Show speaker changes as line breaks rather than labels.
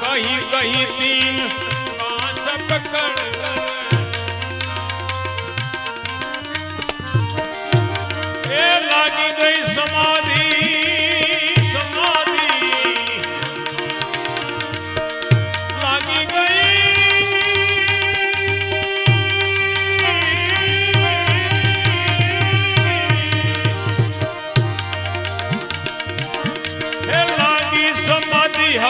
कहीं कहीं दी